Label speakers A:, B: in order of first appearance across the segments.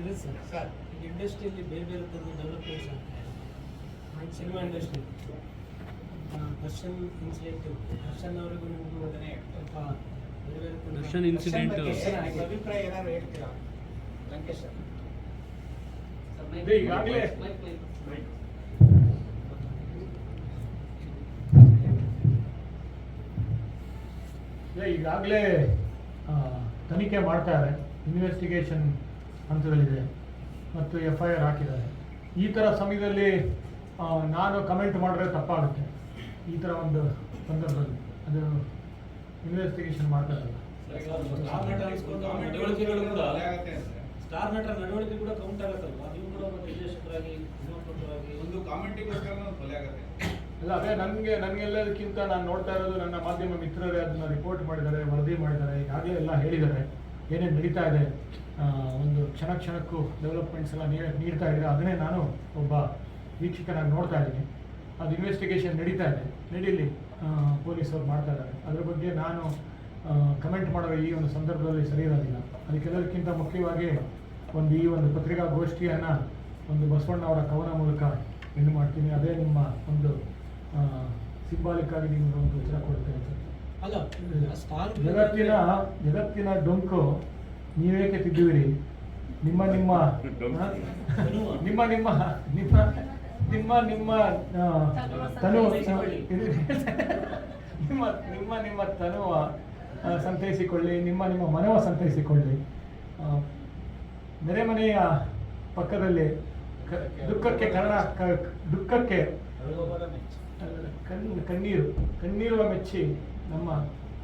A: ಇದೆ sir
B: sir
A: ಈಗ ಇಂಡಸ್ಟ್ರಿಯಲ್ಲಿ ಬೇರೆ ಬೇರೆ ಥರದ ಡೆವಲಪ್ಮೆಂಟ್ಸ್ ಆಗ್ತಾ ಇದೆ cinema industry Darshan incident Darshan ಅವರಿಗೂ ನಿಮಗೂ ಸ್ವಲ್ಪ ಬೇರೆ ಬೇರೆ
C: ದರ್ಶನ್
A: ಇನ್ಸಿಡೆಂಟ್.
B: ಅಭಿಪ್ರಾಯ ಏನಾದ್ರು ಹೇಳ್ತೀರಾ? ಲಂಕೇಶ್ ಸರ್
D: ಈಗಾಗಲೇ ತನಿಖೆ ಮಾಡ್ತಾರೆ ಇನ್ವೆಸ್ಟಿಗೇಷನ್ ಹಂತದಲ್ಲಿದೆ. ಮತ್ತು ಎಫ್ ಐ ಆರ್ ಹಾಕಿದ್ದಾರೆ. ಈ ಥರ ಸಮಯದಲ್ಲಿ ನಾನು ಕಮೆಂಟ್ ಮಾಡಿದ್ರೆ ತಪ್ಪಾಗುತ್ತೆ. ಈ ಥರ ಒಂದು ಸಂದರ್ಭದಲ್ಲಿ. ಅದು ಇನ್ವೆಸ್ಟಿಗೇಷನ್
A: ಅವ್ರ ನಡವಳಿಕೆಗಳು ಕೂಡ ಸ್ಟಾರ್ ನಟರ ನಡವಳಿಕೆ ಕೂಡ ಕೌಂಟ್ ಆಗುತ್ತಲ್ವಾ ನೀವು ಕೂಡ ಒಬ್ಬ ನಿರ್ದೇಶಕರಾಗಿ ನಿರ್ಮಾಪಕರಾಗಿ
B: ಒಂದು ಕಾಮೆಂಟಿಗೋಸ್ಕರ ಕೊಲೆ ಆಗುತ್ತೆ.
D: ಅಲ್ಲ ಅದೇ ನನಗೆ ನನಗೆಲ್ಲದಕ್ಕಿಂತ ನಾನು ನೋಡ್ತಾ ಇರೋದು ನನ್ನ ಮಾಧ್ಯಮ ಮಿತ್ರರೇ ಅದನ್ನ ರಿಪೋರ್ಟ್ ಮಾಡಿದ್ದಾರೆ ವರದಿ ಮಾಡಿದ್ದಾರೆ ಈಗಾಗಲೇ ಎಲ್ಲ ಹೇಳಿದ್ದಾರೆ. ಏನೇನು ನಡೀತಾ ಇದೆ ಆ, ಒಂದು ಕ್ಷಣ ಕ್ಷಣಕ್ಕೂ ಡೆವಲಪ್ಮೆಂಟ್ಸ್ ಎಲ್ಲ ನೀಡ್ತಾ ಇದ್ದೀರ ಅದನ್ನೇ ನಾನು ಒಬ್ಬ ವೀಕ್ಷಕನಾಗಿ ನೋಡ್ತಾ ಇದ್ದೀನಿ. ಅದು ಇನ್ವೆಸ್ಟಿಗೇಷನ್ ನಡೀತಾ ಇದೆ. ನಡೀಲಿ ಪೊಲೀಸರು ಮಾಡ್ತಾ ಇದ್ದಾರೆ. ಅದ್ರ ಬಗ್ಗೆ ನಾನು ಕಮೆಂಟ್ ಮಾಡೋ ಈ ಒಂದು ಸಂದರ್ಭದಲ್ಲಿ ಸರಿ ಇರೋದಿಲ್ಲ. ಅದಕ್ಕೆಲ್ಲದಕ್ಕಿಂತ ಮುಖ್ಯವಾಗಿ ಒಂದು ಈ ಒಂದು ಪತ್ರಿಕಾಗೋಷ್ಠಿಯನ್ನು ಒಂದು ಬಸವಣ್ಣ ಅವರ ಕವನ ಮೂಲಕ ಹೆಣ್ಣು ಮಾಡ್ತೀನಿ. ಅದೇ ನಿಮ್ಮ ಒಂದು ಸಿಂಬಾಲಿಕ್ ಆಗಿ ನಿಮ್ಗೆ ಒಂದು ಉತ್ತರ ಕೊಡ್ತೇನೆ.
A: ಅಲ್ಲ
D: ಜಗತ್ತಿನ ಜಗತ್ತಿನ ಡೊಂಕು ನೀವೇಕೆ ತಿದ್ದುವಿರಿ? ನಿಮ್ಮ ನಿಮ್ಮ. ನಿಮ್ಮ ನಿಮ್ಮ. ನಿಮ್ಮ ನಿಮ್ಮ ನಿಮ್ಮ ತನು ನಿಮ್ಮ ನಿಮ್ಮ ನಿಮ್ಮ ತನುವ ಸಂತೈಸಿಕೊಳ್ಳಿ. ನಿಮ್ಮ ನಿಮ್ಮ ಮನವ ಸಂತೈಸಿಕೊಳ್ಳಿ. ನೆರೆಮನೆಯ ಪಕ್ಕದಲ್ಲಿ ಕ- ದುಃಖಕ್ಕೆ ಕಾರಣ ಕ- ದುಃಖಕ್ಕೆ ಕಣ್ ಕಣ್ಣೀರು ಕಣ್ಣೀರುವ ಮೆಚ್ಚಿ ನಮ್ಮ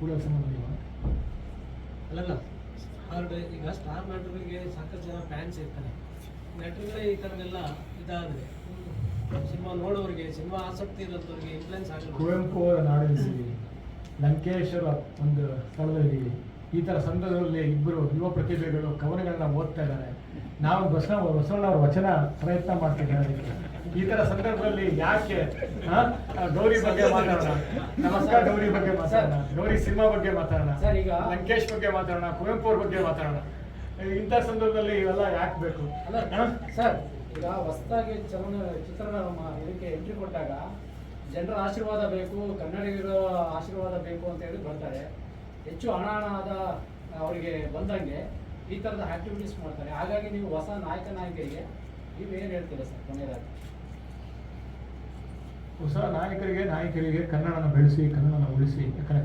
D: ಕೂಡ ಸಂಬಂಧ
A: ಅಲ್ಲಲ್ಲ. ಸ್ಟಾರ್ ಈಗ ಸ್ಟಾರ್ ನಟರಿಗೆ ಸಾಕಷ್ಟು ಜನ ಫ್ಯಾನ್ಸ್ ಇರ್ತಾರೆ. ನಟರುಗಳೇ ಈ ಥರದೆಲ್ಲ ಇದಾದರೆ. ಸಿನಿಮಾ ನೋಡೋರಿಗೆ, ಸಿನಿಮಾ ಆಸಕ್ತಿ ಇರೋದ್ರಿಗೆ ಇನ್ಫ್ಲೂಯೆನ್ಸ್ ಆಗುತ್ತೆ
D: ಕುವೆಂಪು ಅವರ ನಾಡಿದ್ದೀವಿ ಲಂಕೇಶ್ವರ ಒಂದು ಸ್ಥಳದಲ್ಲಿದ್ದೀವಿ ಈ ಥರ ಸಂದರ್ಭದಲ್ಲಿ ಇಬ್ಬರು ಯುವ ಪ್ರತಿಭೆಗಳು ಕವನಗಳನ್ನ ಓದ್ತಾ ಇದ್ದಾರೆ. ನಾವು ಬಸವ ಬಸವಣ್ಣವ್ರ ವಚನ ಪ್ರಯತ್ನ ಮಾಡ್ತಿದ್ದಾರೆ ಈ ಥರ ಸಂದರ್ಭದಲ್ಲಿ ಯಾಕೆ ಗೌರಿ ಬಗ್ಗೆ ಮಾತಾಡೋಣ. ನಮಸ್ಕಾರ ಗೌರಿ ಬಗ್ಗೆ ಮಾತಾಡೋಣ. ಗೌರಿ ಸಿನಿಮಾ ಬಗ್ಗೆ ಮಾತಾಡೋಣ.
B: ಸರ್, ಈಗ-
D: ಲಂಕೇಶ್ ಬಗ್ಗೆ ಮಾತಾಡೋಣ ಕುವೆಂಪು ಅವ್ರ ಬಗ್ಗೆ ಮಾತಾಡೋಣ. ಇಂಥ ಸಂದರ್ಭದಲ್ಲಿ ಇವೆಲ್ಲ ಯಾಕೆ ಬೇಕು?
E: ಸರ್ ಈಗ ಹೊಸದಾಗಿ ಚಲನ ಚಿತ್ರಣ ಇದಕ್ಕೆ ಎಂಟ್ರಿ ಕೊಟ್ಟಾಗ ಜನರ ಆಶೀರ್ವಾದ ಬೇಕು ಕನ್ನಡಿಗರ ಆಶೀರ್ವಾದ ಬೇಕು ಅಂತ ಹೇಳಿ ಬರ್ತಾರೆ. ಹೆಚ್ಚು ಹಣ ಹಣದ ಅವರಿಗೆ ಬಂದಂಗೆ ಈ ಥರದ ಆಕ್ಟಿವಿಟೀಸ್ ಮಾಡ್ತಾರೆ. ಹಾಗಾಗಿ ನೀವು ಹೊಸ ನಾಯಕ ನಾಯಕರಿಗೆ ನೀವು ಏನು ಹೇಳ್ತೀರಾ ಸರ್ ಕೊನೆಯದಾಗಿ
D: ಹೊಸ ನಾಯಕರಿಗೆ ನಾಯಕರಿಗೆ ಕನ್ನಡನ ಬೆಳೆಸಿ, ಕನ್ನಡನ ಉಳಿಸಿ ಯಾಕಂದ್ರೆ